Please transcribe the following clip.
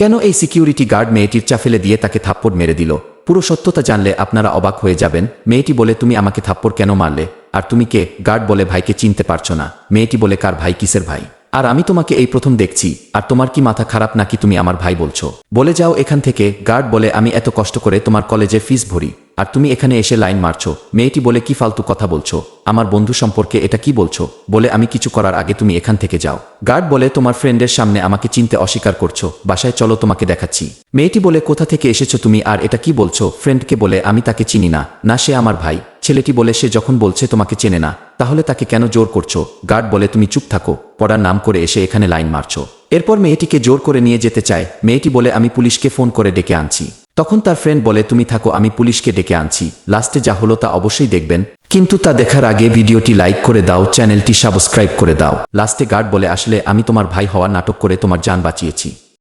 কেন এই security guard মেয়েটির চা ফেলে দিয়ে তাকে থাপ্পড় মেরে দিল? পুরো সত্যতা জানলে আপনারা অবাক হয়ে যাবেন, মেয়েটি বলে তুমি আমাকে থাপ্পড় কেন মারলে? আর তুমি কে? গার্ড বলে ভাইকে চিনতে পারছ না। মেয়েটি বলে কার ভাই, কিসের ভাই? আর আমি তোমাকে এই প্রথম দেখছি, আর তোমার কি মাথা খারাপ নাকি তুমি আমার ভাই বলছো? বলে যাও এখান থেকে, গার্ড বলে আমি এত কষ্ট করে তোমার কলেজে ফিস ভরি। আর তুমি এখানে এসে লাইন মারছো। মেয়েটি বলে, কি ফালতু কথা বলছো? আমার বন্ধু সম্পর্কে এটা কি বলছো? বলে, আমি কিছু করার আগে তুমি এখান থেকে যাও। গার্ড বলে, তোমার ফ্রেন্ডের সামনে আমাকে চিনতে অস্বীকার করছ। বাসায় চলো, তোমাকে দেখাচ্ছি। মেয়েটি বলে, কোথা থেকে এসেছ তুমি আর এটা কি বলছো? ফ্রেন্ডকে বলে, আমি তাকে চিনি না। না, সে আমার ভাই। ছেলেটি বলে, সে যখন বলছে তোমাকে চেনে না, তাহলে তাকে কেন জোর করছ? গার্ড বলে, তুমি চুপ থাকো। পড়ার নাম করে এসে এখানে লাইন মারছো। এরপর মেয়েটিকে জোর করে নিয়ে যেতে চায়। মেয়েটি বলে, আমি পুলিশকে ফোন করে ডেকে আনছি। তখন তার ফ্রেন্ড বলে, তুমি থাকো, আমি পুলিশকে ডেকে আনছি। লাস্টে যা হলো তা অবশ্যই দেখবেন। কিন্তু তা দেখার আগে ভিডিওটি লাইক করে দাও, চ্যানেলটি সাবস্ক্রাইব করে দাও। লাস্টে গার্ড বলে, আসলে আমি তোমার ভাই হওয়া নাটক করে তোমার যান বাঁচিয়েছি।